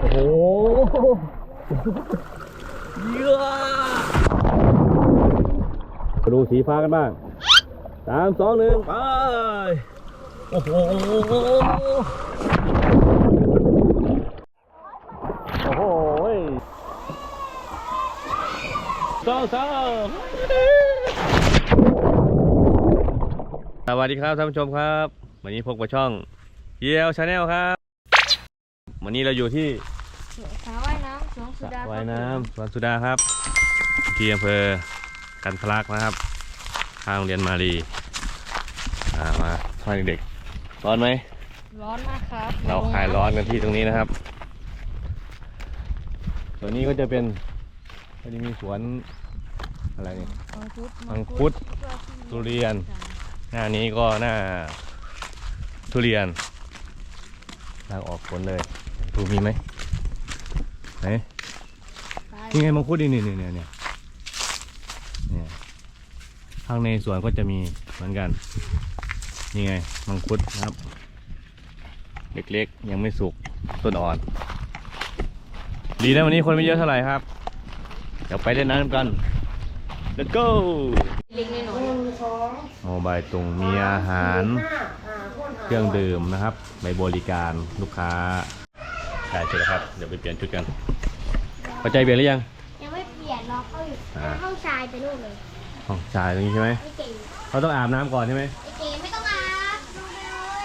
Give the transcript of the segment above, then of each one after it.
โอ้โหเยอะมาดูสีฟ้ากันบ้างสามสองหนึ่งไป โอ้โห โอ้โหสองสองสวัสดีครับท่านผู้ชมครับ วันนี้พบกับช่องเยียวชาแนลครับ วันนี้เราอยู่ที่สระว่ายน้ำสวนสสุระดาว่ายน้ำสวนสุดาครับที่อำเภอกันทะลักนะครับทางโรงเรียนมารีอ่ามาตอนเด็กๆร้อนไหมร้อนมากครับเราคลายร้อนกันที่ตรงนี้นะครับส่วนนี้ก็จะเป็นก็จะมีสวนอะไรเนี่ย มังคุดมังคุดทุเรียน หน้านี้ก็หน้าทุเรียนทางออกผลเลย ดูมีไหมไหนนี่ไงมังคุดนี่นี่นี่เนี่ยเนี่ยเนี่ยข้างในสวนก็จะมีเหมือนกัน นี่ไงมังคุดนะครับ เล็กๆ ยังไม่สุกต้นอ่อน ดีนะวันนี้คนไม่เยอะเท่าไหร่ครับ เดี๋ยวไปเล่นน้ำกัน let's go เล็กน้อยโมบายตรงมีอาหาร เครื่องดื่มนะครับไปบริการลูกค้า ได้เสร็จแล้วครับ เดี๋ยวไปเปลี่ยนชุดกันพอใจเปลี่ยนหรือยัง ยังไม่เปลี่ยนรอเขาอยู่อ่า ห้องชายไปนู่นเลยห้องชายตรงนี้ใช่ไหมไอ้เก๋เราต้องอาบน้ำก่อนใช่ไหมไอ้เก๋ไม่ต้องอาบดูเลย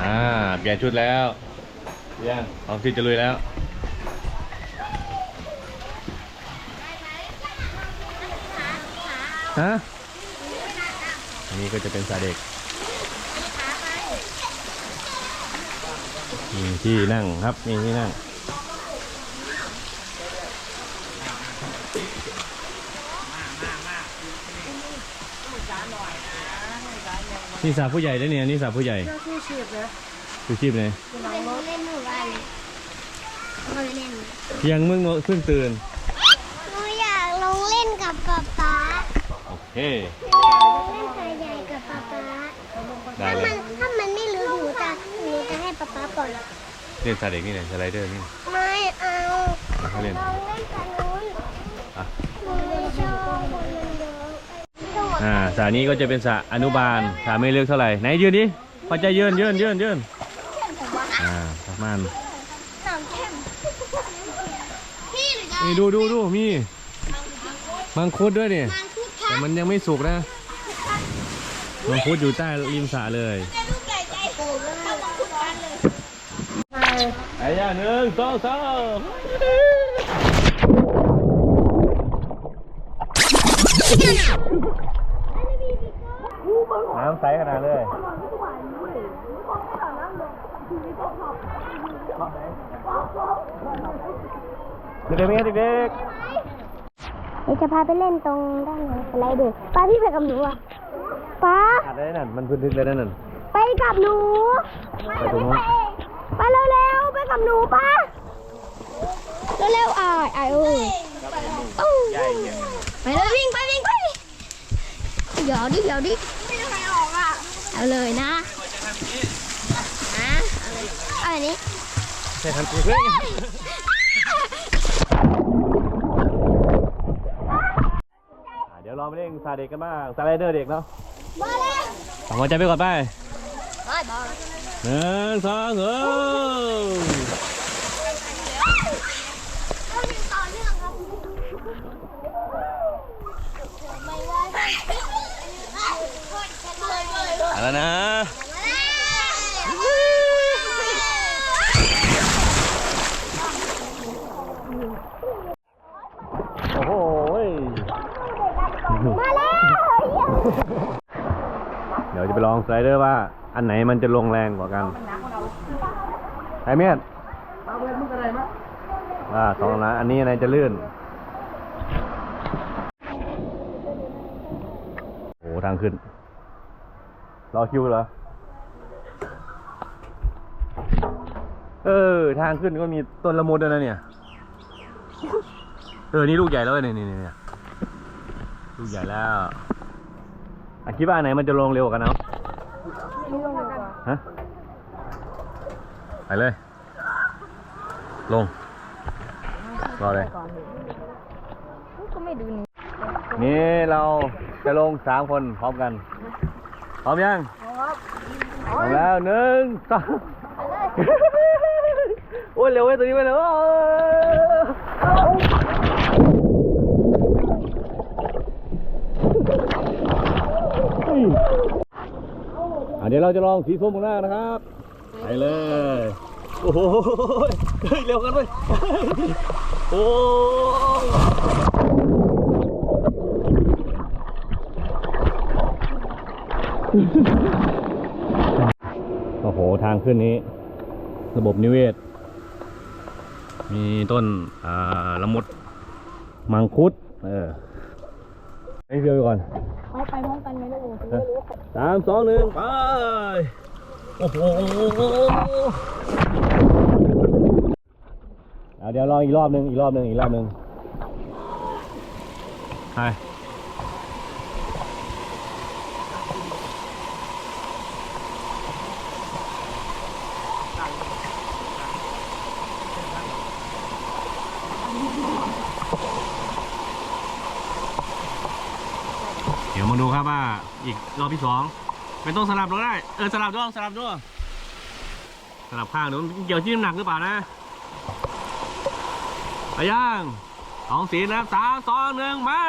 อ่า เปลี่ยนชุดแล้วยังพร้อมที่จะลุยแล้ว ฮะ อันนี้ก็จะเป็นสาเด็ก มีที่นั่งครับ มีที่นั่ง นี่สาผู้ใหญ่ด้วยเนี่ยนี่สาผู้ใหญ่ชูชีพนะชูชีพเลยเป็นหนูเล่นหนูบ้านเลยเขาไปเล่นยังมึงเพิ่งตื่นหนูอยากลงเล่นกับป๊าป๊าโอเคหนูอยากลงเล่นสายใหญ่กับป๊าป๊าได้ถ้าเลมัย นถ้ามันไม่ลึกหนูจะหนูจะให้ป๊าป๊าปล่อย เล่นสาเด็กนี่เลยสไลเดอร์นี่ไม่เอาให้เล่นลองเล่นกับนู้นอะ หนูไม่ชอบคนมันเยอะอ่าสระนี้ก็จะเป็นสระอนุบาลสระไม่เลือกเท่าไหร่ไหนยืนดิพอใจยืนยืนยืนยืนอ่าประมาณสองเข้มพี่หรือจะนี่ดูดูดูมีมังคุดด้วยนี่มันคุดคแต่รับมันยังไม่สุกนะมังคุดอยู่ใต้ริมสระเลยลูกใหญ่ใจโตเลยเข้ามาคุดกันเลย ไอ้ย่าหนึ่งสองสามน้ำใสขนาดเลยเด็กๆเป็นไงเด็กเดี๋ยวจะพาไปเล่นตรงด้านไหลังสไลเดอร์ป้าพี่ไปกับหนูอะป้าๆขาดได้นั่นมันพื้นทึกเลยนั่นนั่นไปกับหนูไปตรงนู้น ไปเร็วๆไปกับหนูป้าเร็วๆอ่าไอ้โอ้ยอู้ไปเลยวิ่งไปวิ่งไปเดี๋ยวดิเดี๋ยวดิไม่ได้ใครออกอะเอาเลยนะนะเอาเลยเอาอันนี้ใช่ทันทีเพื่อนอะเดี๋ยวเราไปเล่นซาเด็กกันบ้างสไลเดอร์เด็กเนาะมาเลยสองหัวใจไปก่อนไปบายบาย หนึ่งสองเออเราเรียนต่อเนื่องครับไม่ว่าจะอาแล้วนะโอ้โหมาแล้ว เดี๋ยวจะไปลองสไลเดอร์ว่า อันไหนมันจะลงแรงกว่ากันไอเมียดอ่าสองนะอันนี้อันไหนจะลื่นโอ้ทางขึ้น รอคิวเหรอ เออ ทางขึ้นก็มีต้นละมุดด้วยนะเนี่ย เออ นี่ลูกใหญ่แล้วเนี่ยนี่นี่เนี่ยลูกใหญ่แล้วอคิดว่าอันไหนมันจะลงเร็วกันเนาะ ฮะไปเลย ลง รอเลย ก็ไม่ดูนี่นี่เราจะลงสามคนพร้อมกัน พร้อมยังพร้อมแล้วหนึ่งสองโอ้ยเร็วเว้ยตัวนี้ไปเร็วอะ เดี๋ยวเราจะลองสีส้มข้างหน้านะครับ ไปเลย โอ้โหเฮ้ยเร็วกันเว้ยโอ้โอ้โห ทางขึ้นนี้ ระบบนิเวศ มีต้นละมุด มังคุด เออให้เพียวก่อน สามสองหนึ่งไป โอ้โหเดี๋ยวลองอีกรอบหนึ่งอีกรอบหนึ่งอีกรอบหนึ่งไป มาดูครับว่าอีกรอบที่สองไม่ต้องสลับด้วยได้ เออสลับด้วยสลับด้วยสลับข้างเดี๋ยวมันเกี่ยวที่น้ำหนักหรือเปล่านะไปย่างสองสีนะสามสองหนึ่งมา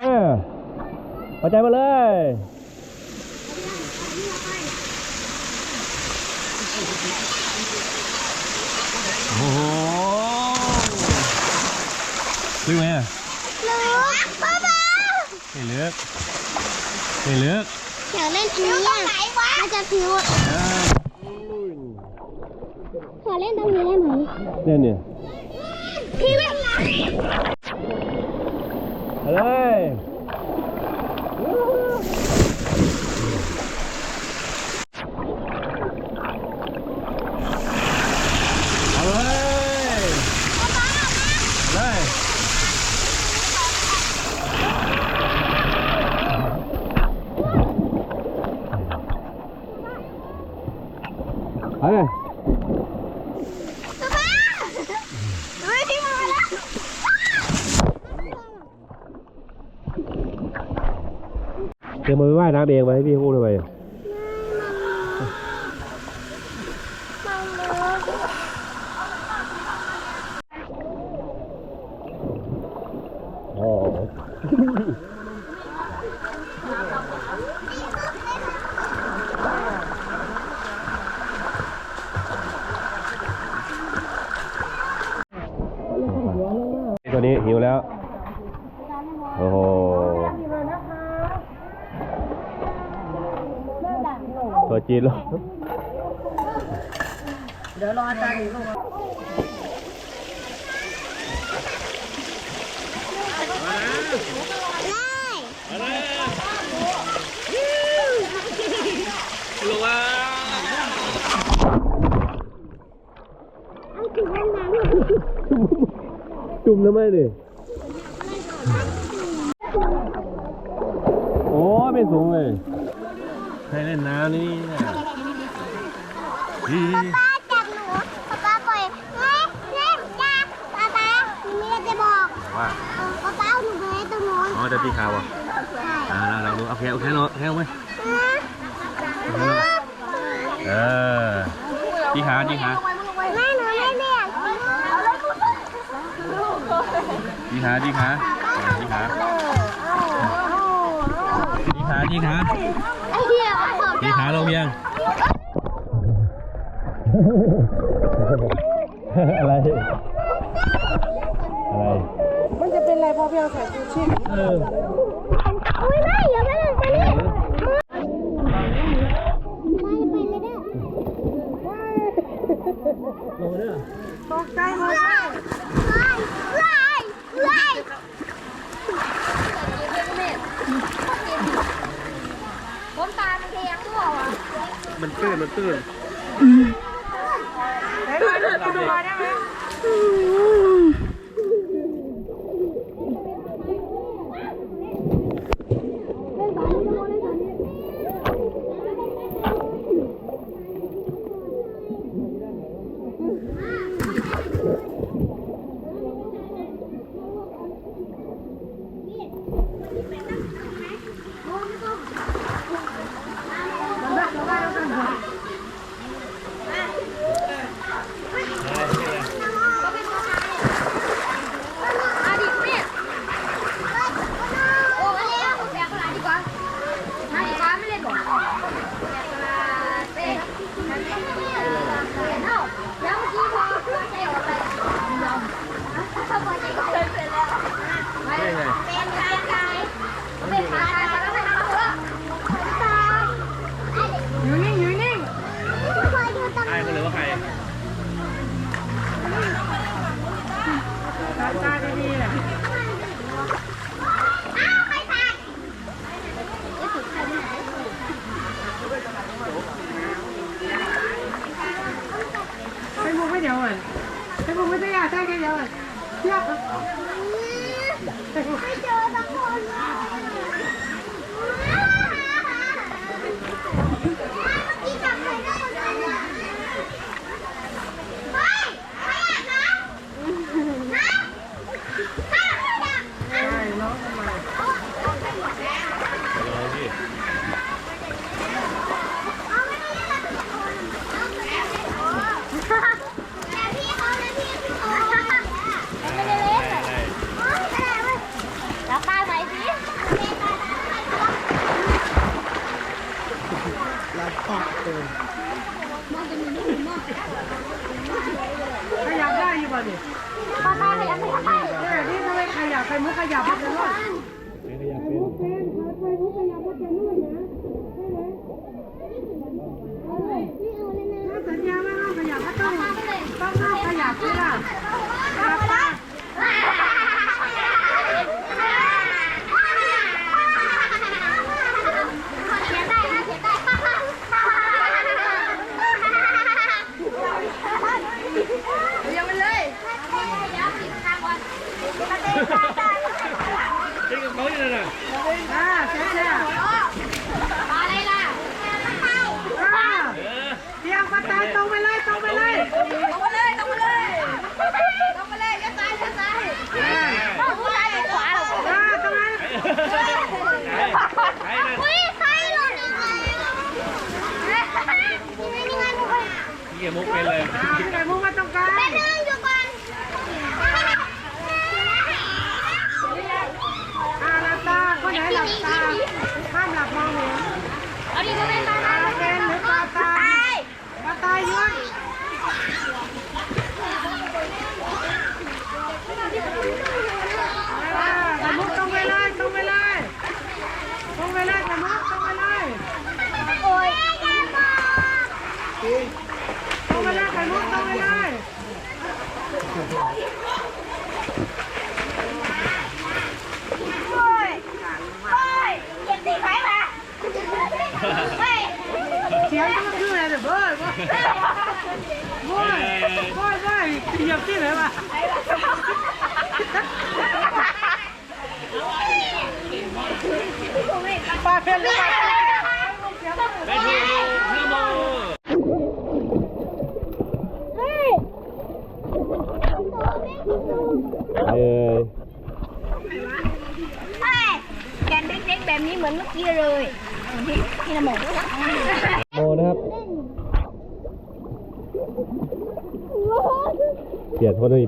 เออพอใจมาเลยโอ้โหลึกไหมอะลึกป้าป้า ไม่ลึกไม่ลึกอยากเล่นอันนี้อะมันจะผิวเออขอเล่นตรงนี้ได้ไหมเนี่ยเนี่ยพี่ไม่ไปเลยเอาเลยเลยไปเลย ป้าป้าเฮ้ยพี่มาแล้ว เตรียมมือไหว้น้ำเองไหมพี่พูดทำไมอ๋อตัวนี้หิวแล้ว โอ้โห ตัวจีนเหรอลงม นน้ำนี่นะดีป้าจับหนูป้าปล่อยเฮ้ยเล่นจับป้าป้าหนูมีอะไรจะบอกว่าเออป้าป้าเอาหนูไปไว้ตรงโน้นอ๋อจะตีขาวอะใช่อ่าเราดูโอเคโอเคเนาะแค่ไหมเออตีขาตีขาแม่หนูเล่นเนี่ยเอาเลยคุณตีขาตีขาตีขาตีขาตีขาไอ้เหี้ย ขอตีขาลงยัง อะไร อะไร มันจะเป็นไรพอเพียงใส่ชูชีพเอออุ้ยไม่อย่าไปเลยไปเลยไปไปเลยเด้อลงมาเด้อตกใจหมดไล่ไล่ไล่ผมตามันแดงด้วยอะ มันตื้นมันตื้นไหนมาดูไปดูมาได้ไหม มึงไม่ได้อยากได้แค่เดียว เลยเชื่อ ไม่เจอสักคนเลยเมื่อกี้จับใครได้คนนั้นน่ะเฮ้ยใครอยากนะนะข้าไม่อยาก ใช่น้องทำไม ลองพี่ เอาไม่ได้แล้วเอาไปแล้วแต่พี่เขาเลยพี่พี่เขาไม่ได้เล่น ได้ได้ โอ้ยไม่ได้เว้ยแล้วป้าไหมสิ เราปอกเติมขยับได้อยู่ป่ะนี่ ป้าป้าขยับขยับไป เนี่ยนี่ทำไมขยับไปมุกขยับไปจะรอด ไม่ขยับเป็น เป็นขาไปมุกขยับไปจะรอดนะถ้าสัญญาไม่ห้ามขยับก็ต้องต้องห้ามข ยั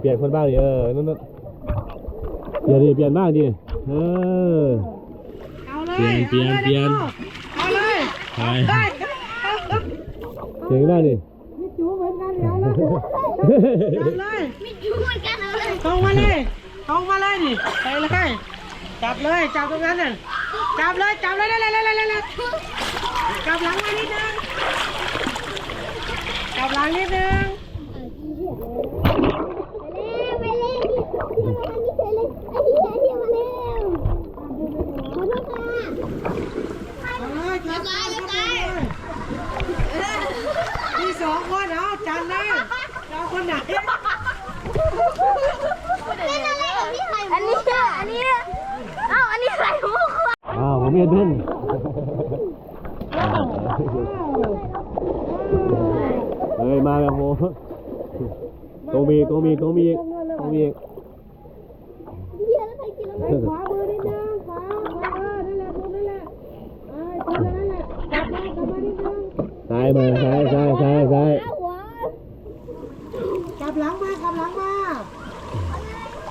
เปลี่ยนคนดิเปลี่ยนคนบ้างดิเออนั่นนั่นเปลี่ยนดิเปลี่ยนบ้างดิเออ เอาเลย เปลี่ยนเปลี่ยนเปลี่ยนเอาเลยไปได้เปลี่ยนบ้างดิมีจูเหมือนกันเอาเลยจับเลยมีอยู่เหมือนกันเลยตรงมาเลยตรงมาเลยนี่ไปเลยจับเลยจับตรงนั้นน่ะจับเลยจับเลยเลยเลยเลยเลยเลยจับหลังมานิดนึงจับหลังนิดนึง ไปเล่นที่ที่มานี่เฉยเลยไอ้ที่ที่มาเร็วขอโทษค่ะ เอาเลยจับเลยจับเลยมีสองคนเอาจับเลยเอาคนไหน เป็นอะไรของพี่ไข่อันนี้อันนี้เอ้าอันนี้ไข่มุก อ้าวผมเห็นเพิ่นเฮ้ยมาแล้วโม ตรงมีตรงมีตรงมีตรงมีเฮียแล้วใครกินแล้วไปขวามือนิดนึงขวาขวาเออนั่นแหละตรงนั่นแหละไอ้ตรงนั่นแหละจับมากลับมานิดนึงซ้ายมาซ้ายซ้ายซ้ายซ้ายหัวกลับหลังมากลับหลังมา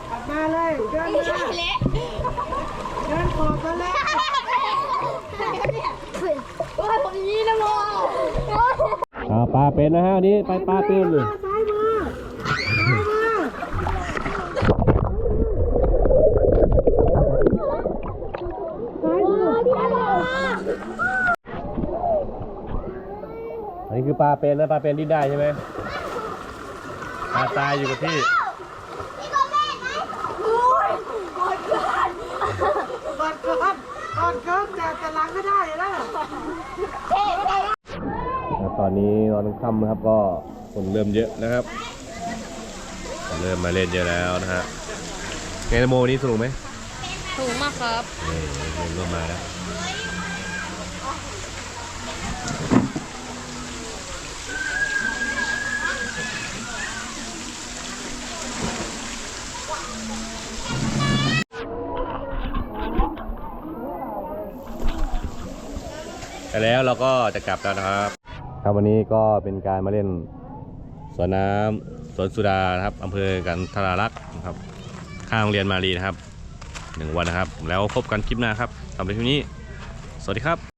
กลับมาเลยเดินมาเละเดินขอบมาเลยโอ้ยผมยีนะโมอ่าปลาเป็นนะฮะวันนี้ไปปลาเป็นเลย ซ้ายมือซ้ายมือซ้ายมื อพี่นะโมอันนี้คือปลาเป็นนะปลาเป็นดิ้นได้ใช่ไหมปลาตายอยู่กับที่นี่ก็แม่ไหมอุ้ยกดเกินกดเกินกดเกินแต่แต่หลังก็ได้แล้วเท่ไม่ได้ครับตอนนี้ตอนค่ำนะครับก็คนเริ่มเยอะนะครับ เริ่มมาเล่นเยอะแล้วนะฮะเกมโมนี้สนุกไหมถูกมากครับ นี่เริ่มเริ่มมาแล้ว ไปแล้วเราก็จะกลับแล้วนะครับครับวันนี้ก็เป็นการมาเล่นสวนน้ำสวนสุดานะครับอำเภอกันทรารักษ์นะครับ ข้างโรงเรียนมารีนะครับหนึ่งวันนะครับ แล้วพบกันคลิปหน้าครับสำหรับคลิปนี้ สวัสดีครับ